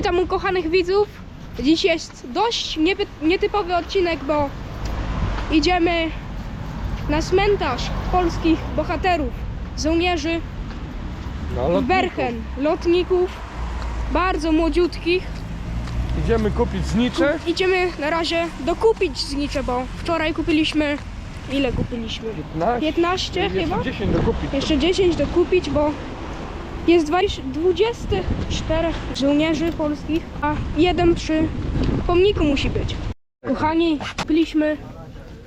Witam ukochanych widzów. Dziś jest dość nietypowy odcinek, bo idziemy na cmentarz polskich bohaterów, żołnierzy No, w Berchen, lotników, bardzo młodziutkich. Idziemy kupić znicze. Idziemy na razie dokupić znicze, bo wczoraj kupiliśmy, ile kupiliśmy? 15. 15 Jeszcze chyba? 10 do kupić. Jeszcze 10 dokupić, bo jest 20 24 żołnierzy polskich, a jeden przy pomniku musi być. Kochani, kupiliśmy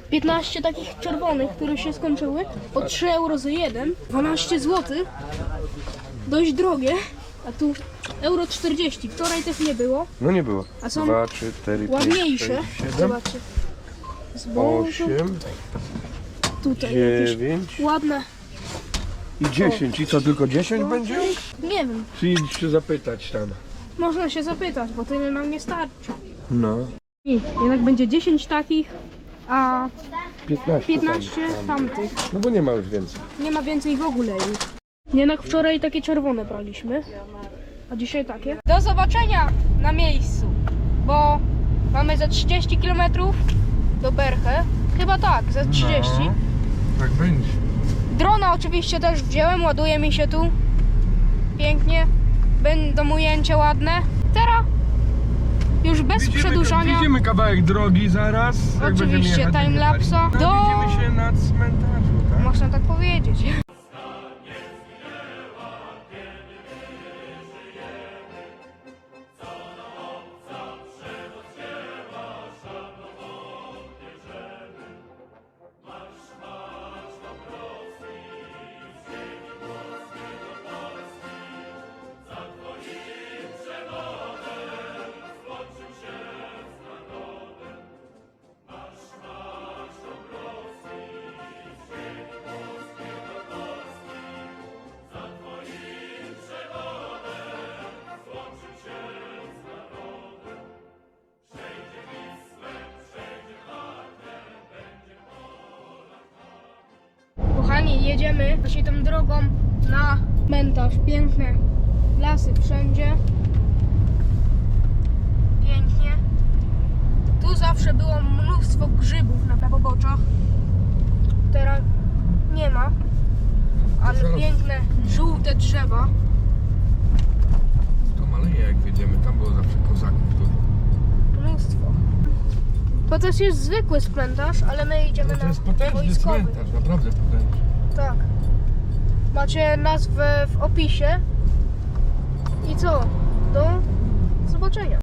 15 takich czerwonych, które się skończyły. Po 3 euro za jeden, 12 zł. Dość drogie, a tu euro 40. Wczoraj też nie było. No nie było. A są 2, 3, 4, 5, Ładniejsze. 6, 7, Zobaczcie. Zbożu. 8, Tutaj jakieś 9 ładne. I 10. I co, tylko 10 będzie? Nie wiem, Czy idź się zapytać tam? można się zapytać, bo tyle nam nie starczy. No. I jednak będzie 10 takich, a 15. 15 tam. tamtych. No bo nie ma już więcej. Nie ma więcej w ogóle już. Jednak wczoraj takie czerwone braliśmy, a dzisiaj takie. Do zobaczenia na miejscu, bo mamy za 30 km do Berche. Chyba tak, za 30. No, tak będzie. Drona oczywiście też wziąłem, ładuje mi się tu. Pięknie. Będą ujęcia ładne. Teraz już bez przedłużania. Widzimy kawałek drogi zaraz. Oczywiście, timelapsa. będziemy Do-. Widzimy się na cmentarzu, tak? Można tak powiedzieć. Jedziemy właśnie tą drogą na cmentarz. Piękne lasy wszędzie. Pięknie. Tu zawsze było mnóstwo grzybów na poboczach. Teraz nie ma. Ale zaraz- piękne, żółte drzewa. To maleje jak wyjdziemy. Tam było zawsze kozaków dużo. Mnóstwo. To też jest zwykły cmentarz, ale my idziemy No to na jest potężny wojskowy. cmentarz, naprawdę potężny. Tak. Macie nazwę w opisie. I co? Do zobaczenia.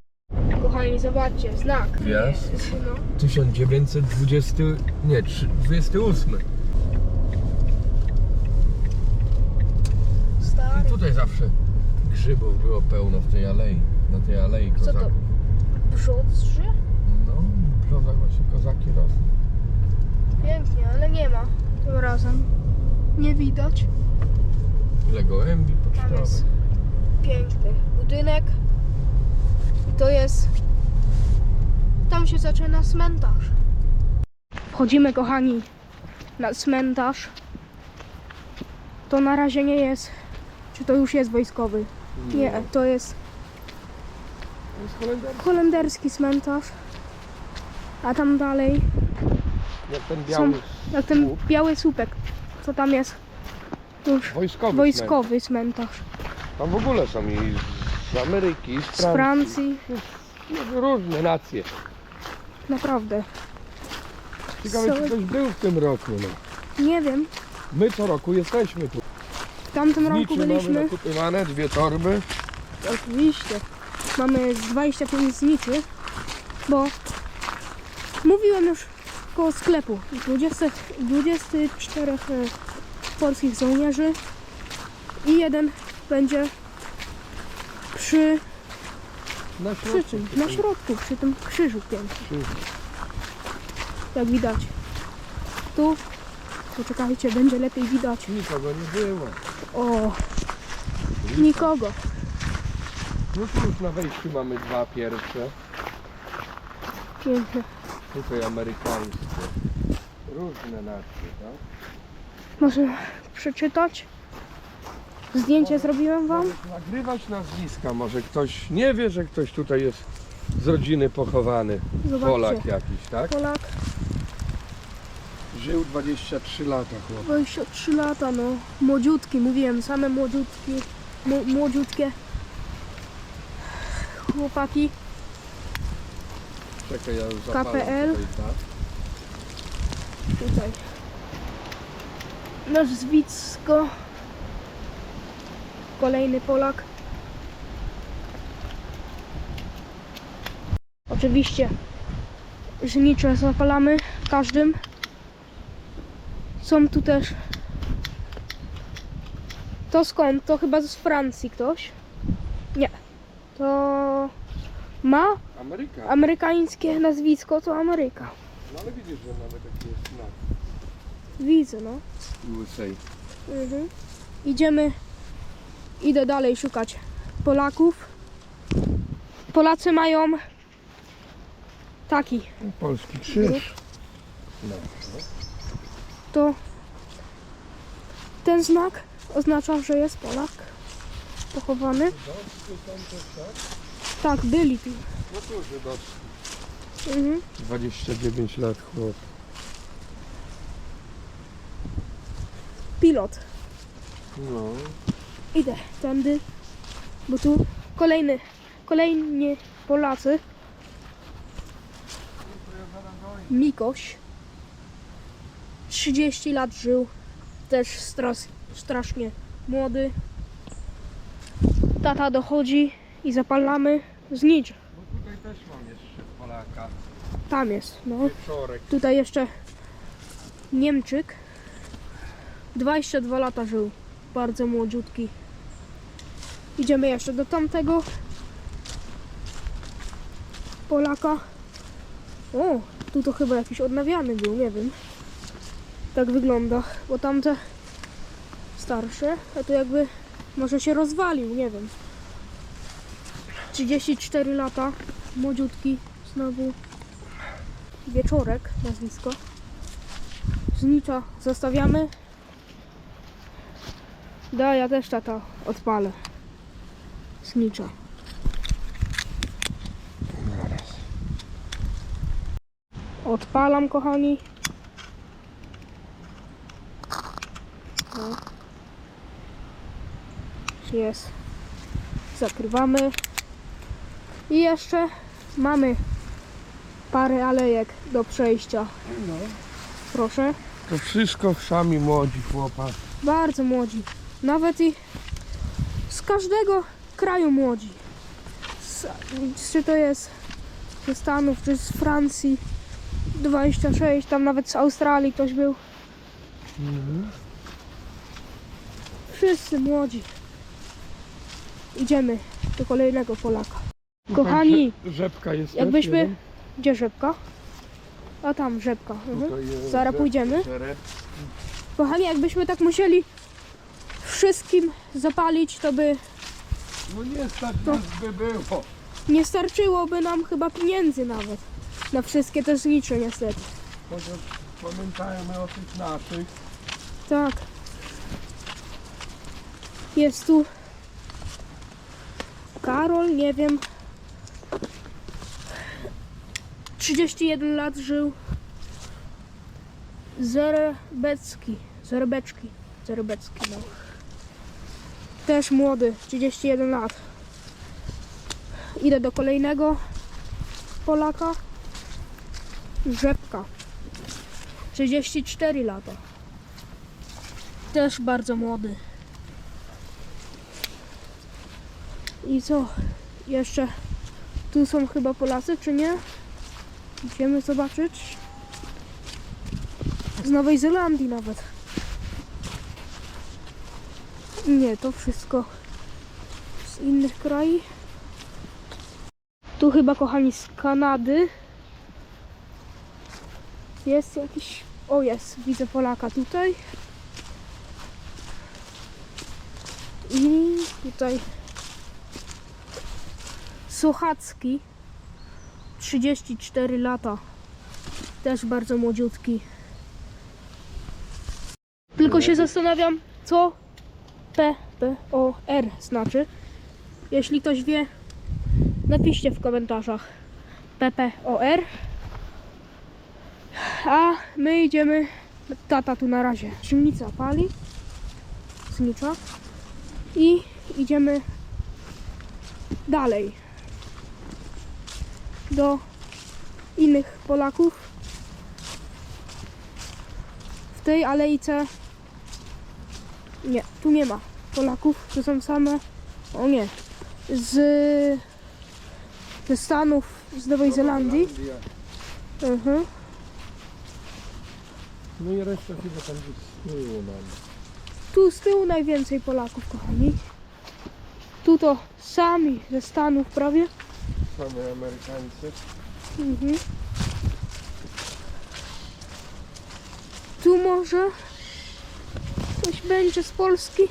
Kochani, zobaczcie, znak. Gwiazd. No. 1920, nie, trzy- 28. I Stary. tutaj zawsze grzybów było pełno w tej alei, na tej alei Co to? kozaków. Brzodrze? No, w brzozach właśnie kozaki rosną. Pięknie, ale nie ma tym razem. Nie widać. Ile gołębi Tam pocztowych. jest piękny budynek. I to jest. Tam się zaczyna cmentarz. Wchodzimy, kochani, na cmentarz. To na razie nie jest. Czy to już jest wojskowy? Nie, to jest To jest Holender? holenderski cmentarz. A tam dalej, Jak ten Są- biały jak ten słup. biały słupek, co tam jest, już wojskowy. wojskowy cmentarz. Tam w ogóle są i z Ameryki, i z Z Francji. Francji, No, różne nacje. naprawdę. Ciekawe, Są- czy ktoś był w tym roku. No. Nie wiem, My co roku jesteśmy tu. w tamtym roku mamy byliśmy. nakupywane, dwie torby. Oczywiście. Mamy z 25 zniczy, bo mówiłem już koło sklepu. 20, 24 e, polskich żołnierzy i jeden będzie przy, Na przy czym? Na środku, przy tym krzyżu pięknym. Jak widać. Tu, poczekajcie, będzie lepiej widać. Nikogo nie było. O, nikogo. No tu już na wejściu mamy dwa pierwsze. Piękne. Tutaj amerykańskie. Różne nacje, tak? Może przeczytać? Zdjęcie zrobiłem wam. Nagrywać nazwiska, może ktoś nie wie, że ktoś tutaj jest z rodziny pochowany. Zobaczcie. Polak jakiś, tak? Polak, Żył 23 lata chłop. 23 lata, no. Młodziutki, mówiłem, same młodziutki, młodziutkie chłopaki. Czekaj, ja już KPL. tutaj tak. Tutaj. Nazwisko. Kolejny Polak. Oczywiście żnicze zapalamy każdym. Są tu też. To skąd? To chyba z Francji ktoś. Nie. To ma Ameryka. amerykańskie nazwisko, to Ameryka. No ale widzisz, że mamy taki jest znak. Widzę, no. USA. Mhm. Idziemy. Idę dalej szukać Polaków. Polacy mają taki. Polski krzyż. No. To ten znak oznacza, że jest Polak pochowany. Tak, byli tu. No tu żydowski. Mhm. 29 lat chłop. Pilot. No. Idę tędy, bo tu kolejny, kolejni Polacy. Mikoś. 30 lat żył. Też stras, strasznie młody. Tata dochodzi i zapalamy znicz. Bo tutaj też mam jeszcze Polaka. Tam jest, no. Wieczorek. Tutaj jeszcze Niemczyk. 22 lata żył. Bardzo młodziutki. Idziemy jeszcze do tamtego Polaka. O, tu to chyba jakiś odnawiany był, nie wiem. Tak wygląda, bo tamte starsze, a tu jakby może się rozwalił, nie wiem. 34 lata, młodziutki, znowu Wieczorek, nazwisko. Znicza zostawiamy. Da, ja też tata odpalę. Znicza. Odpalam, kochani. No. Jest. Zakrywamy. I jeszcze mamy parę alejek do przejścia. No. Proszę. To wszystko chrzami młodzi chłopak. Bardzo młodzi. Nawet i z każdego kraju młodzi. Z, czy to jest ze Stanów, czy z Francji. 26, tam nawet z Australii ktoś był. Wszyscy młodzi. Idziemy do kolejnego Polaka. Kochani, Rzepka jest jakbyśmy- jeden. gdzie rzepka? A tam rzepka. Mhm. Zaraz rzep- pójdziemy. Kochani, jakbyśmy tak musieli wszystkim zapalić, to by No nie stać To- nas by było. nie starczyłoby nam chyba pieniędzy nawet. Na wszystkie te zlicze niestety. Chociaż pamiętajmy o tych naszych. Tak. Jest tu Karol, nie wiem. 31 lat żył. Zerebecki. Zerebeczki. Zerebecki, no. Też młody, 31 lat. Idę do kolejnego Polaka. Rzepka. 34 lata. Też bardzo młody. I co? Jeszcze tu są chyba Polacy, czy nie? Idziemy zobaczyć. Z Nowej Zelandii nawet. Nie, to wszystko z innych krajów. Tu chyba, kochani, z Kanady. Jest jakiś... O, jest. Widzę Polaka tutaj. I tutaj Sochacki 34 lata też bardzo młodziutki tylko się zastanawiam co P PPOR znaczy. Jeśli ktoś wie, napiszcie w komentarzach PPOR. A my idziemy. Tata tu na razie. Silnica pali. Znicza. I idziemy dalej. Do innych Polaków. W tej alejce. Nie, tu nie ma Polaków. Tu są same. O nie. Z. Ze Stanów, z Nowej Zelandii. Mhm. No i reszta chyba tam gdzieś z tyłu mam. Tu z tyłu najwięcej Polaków, kochani. Tu to sami ze Stanów prawie. Amerykańcy. Mhm. Tu może ktoś będzie z Polski.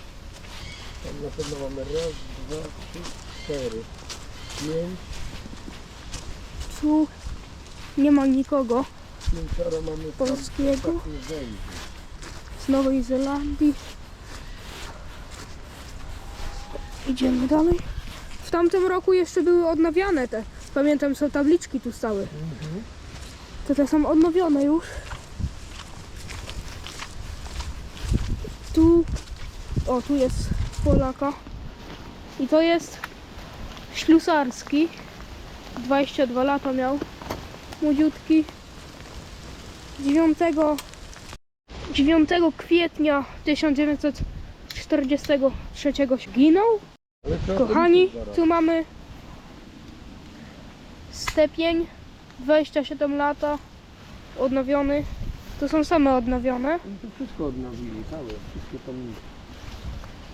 Tam na pewno mamy raz, dwa, trzy, cztery, pięć. Tu nie ma nikogo Pięcioro mamy Polskiego. tam z Nowej Zelandii. Idziemy dalej. W tamtym roku jeszcze były odnawiane te. Pamiętam, są tabliczki tu stały. To te są odnowione już. Tu, o tu jest Polaka. I to jest Ślusarski. 22 lata miał. Młodziutki. 9, 9 kwietnia 1943 zginął. Kochani, tu mamy stepień 27 lata odnowiony. To są same odnowione. Tu wszystko odnowili, całe, wszystkie pomniki.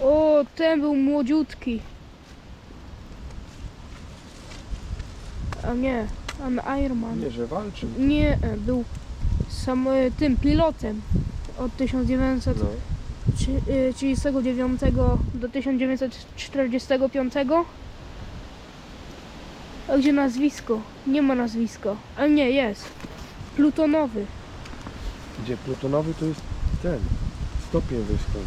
O, ten był młodziutki. A nie, an Ironman. Nie, że walczył. Nie, e, był sam e, tym pilotem od 1939 No. Do 1945. A gdzie nazwisko? Nie ma nazwiska. A nie, jest. Plutonowy. Gdzie plutonowy to jest ten. Stopień wojskowy.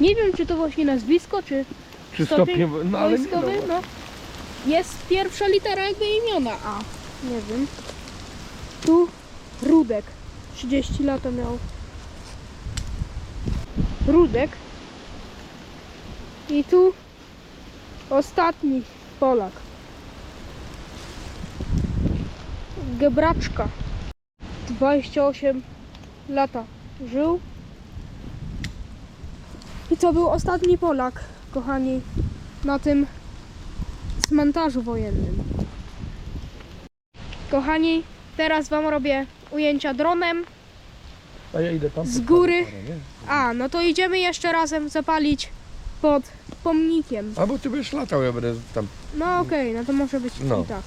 Nie wiem, czy to właśnie nazwisko, czy Czy Stopień wo- no ale nie, wojskowy. No. Jest pierwsza litera jakby imiona A. Nie wiem. Tu Rudek. 30 lat miał. Rudek. I tu ostatni Polak. Gebraczka. 28 lata żył. I to był ostatni Polak, kochani, na tym cmentarzu wojennym. Kochani, teraz Wam robię ujęcia dronem. A ja idę tam. Z pod góry. parę, nie? A, no to idziemy jeszcze razem zapalić pod pomnikiem. A bo ty będziesz latał, ja będę tam. No okej, no to może być No. i tak.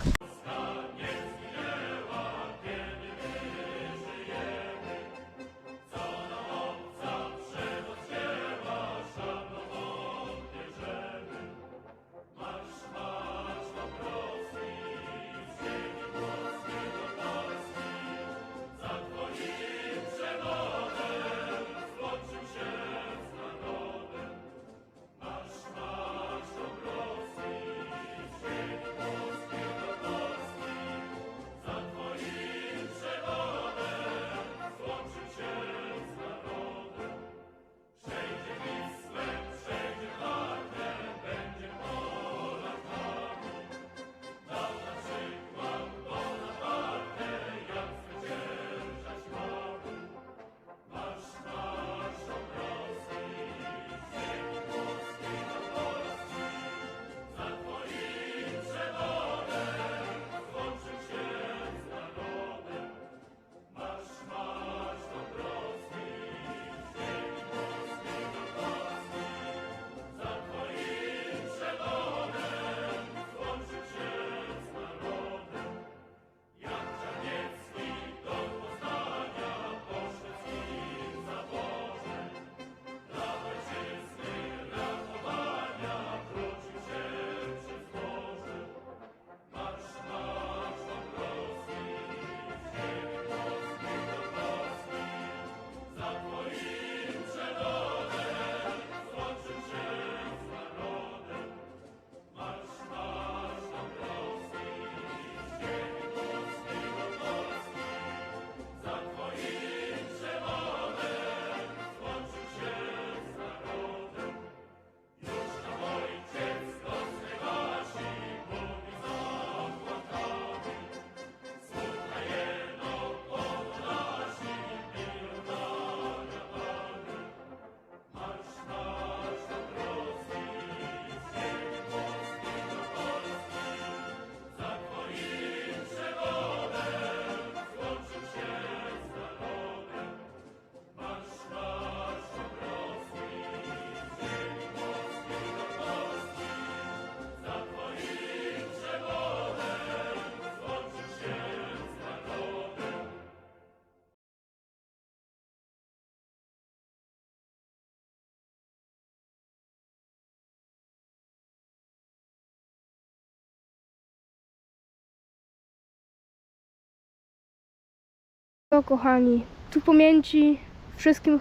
To kochani, tu pamięci wszystkim,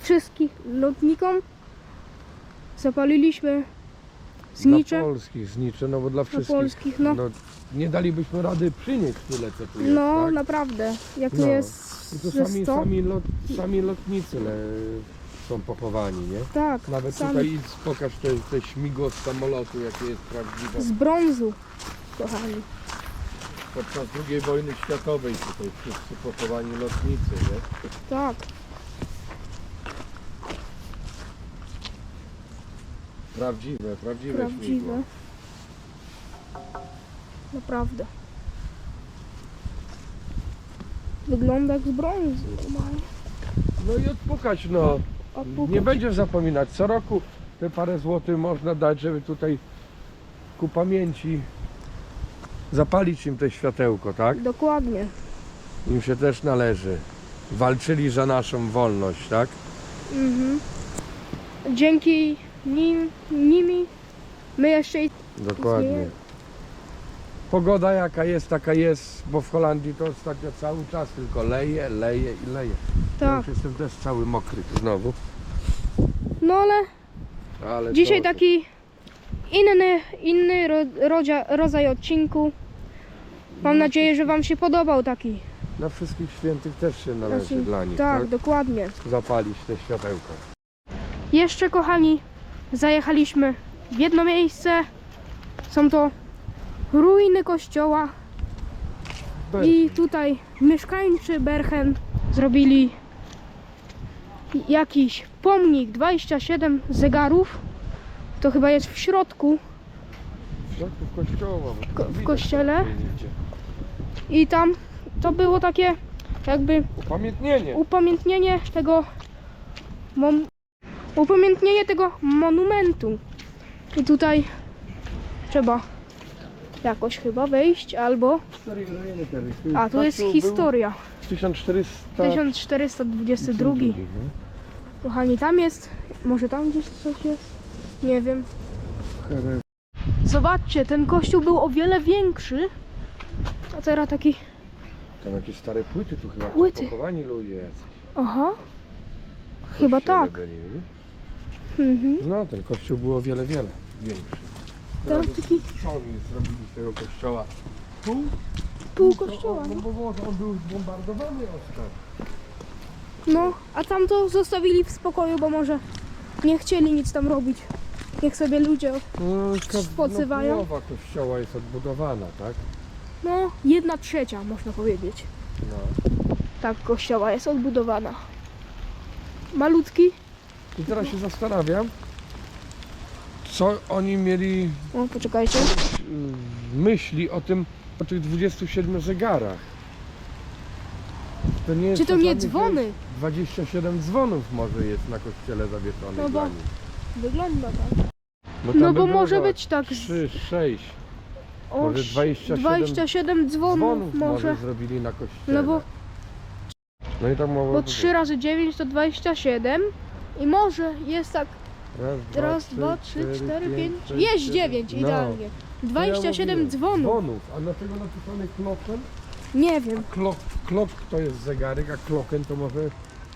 wszystkich lotnikom zapaliliśmy znicze Dla polskich znicze, no bo dla wszystkich. polskich, no. nie dalibyśmy rady przynieść tyle, co tu jest, No tak? naprawdę, jak tu No. jest I ze sami, 100? sami, lot, sami lotnicy le, są pochowani, nie? Tak, Nawet sami. tutaj idź, pokaż te, te śmigło z samolotu, jakie jest prawdziwe. z brązu, kochani. Podczas II wojny światowej tutaj wszyscy pochowani lotnicy, nie? Tak, Prawdziwe, prawdziwe, prawdziwe. śmigło. Naprawdę. Wygląda jak z brązu normalnie. No i odpukać, no. Odpukać. Nie będziesz zapominać. Co roku te parę złotych można dać, żeby tutaj ku pamięci zapalić im te światełko, tak? Dokładnie. Im się też należy. Walczyli za naszą wolność, tak? Mhm. Dzięki nim, nimi my jeszcze i Dokładnie. Pogoda jaka jest, taka jest, bo w Holandii to ostatnio cały czas tylko leje, leje i leje. Ja tak. już jestem też cały mokry znowu. No ale Ale dzisiaj to, taki inny, inny ro, rodzia, rodzaj odcinku. Mam nadzieję, że Wam się podobał taki. Na wszystkich świętych też się należy Znaczy, dla nich, Tak, tak? dokładnie. Zapalić te światełko. Jeszcze kochani, zajechaliśmy w jedno miejsce. Są to ruiny kościoła i tutaj mieszkańcy Berchen zrobili jakiś pomnik 27 zegarów. To chyba jest w środku W środku kościoła. Ko- w kościele? i tam to było takie jakby Upamiętnienie. upamiętnienie tego mom, upamiętnienie tego monumentu. I tutaj trzeba jakoś chyba wejść albo a tu jest historia. był 1400 1422. no. Kochani, tam jest może tam gdzieś coś jest? Nie wiem. Zobaczcie, ten kościół był o wiele większy. A teraz taki Tam jakieś stare płyty tu chyba Płyty. pochowani ludzie jacyś. aha. Chyba Kościele tak. byli, nie? Mhm. No ten kościół był o wiele, wiele większy. Tam taki Co oni zrobili z tego kościoła? Pół? pół kościoła. No bo bo on był zbombardowany ostatnio. No, a tamto zostawili w spokoju, bo może nie chcieli nic tam robić. Niech sobie ludzie. No, Spocywają? No, połowa kościoła jest odbudowana, tak? No, jedna trzecia można powiedzieć. No. Tak, kościoła jest odbudowana. Malutki. I teraz się zastanawiam, co oni mieli O, poczekajcie. myśli o tym, o tych 27 zegarach. To nie jest Czy to nie dzwony? 27 dzwonów może jest na kościele zawieszonych No bo- dla nich. Wygląda tak. Tam No by bo było może za być tak. z- 3, 6 O, może ś- 27 27 dzwonów, dzwonów może może. zrobili na kościele. No bo, no i tak mogło bo być. 3 razy 9 to 27. I może jest tak Raz, dwa, trzy, cztery, pięć. Jest. 9 No. idealnie. To ja 27 mówiłem, dzwonów. dzwonów. A dlaczego napisane kloken? Nie wiem. Klok, klok to jest zegarek, a kloken to może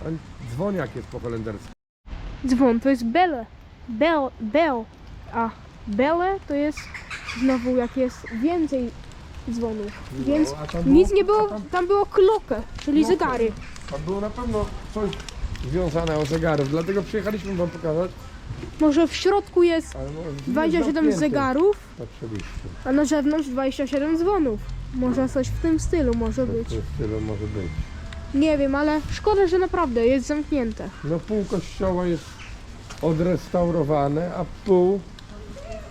a dzwoniak jest po holendersku. Dzwon to jest belle. Bell, bell. A belle to jest znowu jak jest więcej dzwonów. Więc No, a tam nic było- nie było, a tam- tam było klokę, czyli Klokę. zegary. Tam było na pewno coś związane o zegarów, dlatego przyjechaliśmy wam pokazać. Może w środku jest Ale no, jest 27 zamknięty. zegarów, Oczywiście. a na zewnątrz 27 dzwonów. Może coś w tym stylu może To być. w stylu może być. Nie wiem, ale szkoda, że naprawdę jest zamknięte. No pół kościoła jest odrestaurowane, a pół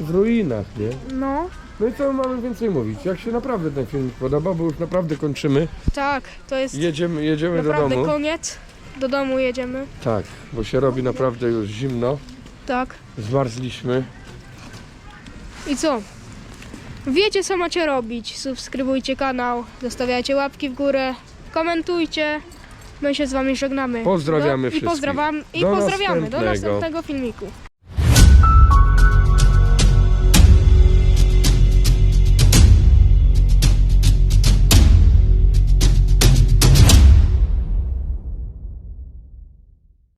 w ruinach, nie? No, No i co mamy więcej mówić? Jak się naprawdę ten film podoba, bo już naprawdę kończymy. tak, to jest Jedziemy, jedziemy do naprawdę domu. koniec. Do domu jedziemy. Tak, bo się robi naprawdę już zimno. Tak. Zmarzliśmy. I co? Wiecie co macie robić. Subskrybujcie kanał, zostawiajcie łapki w górę, komentujcie. My się z wami żegnamy. Pozdrawiamy Do, I wszystkich. pozdrawiam, i Do pozdrawiamy do następnego. następnego filmiku.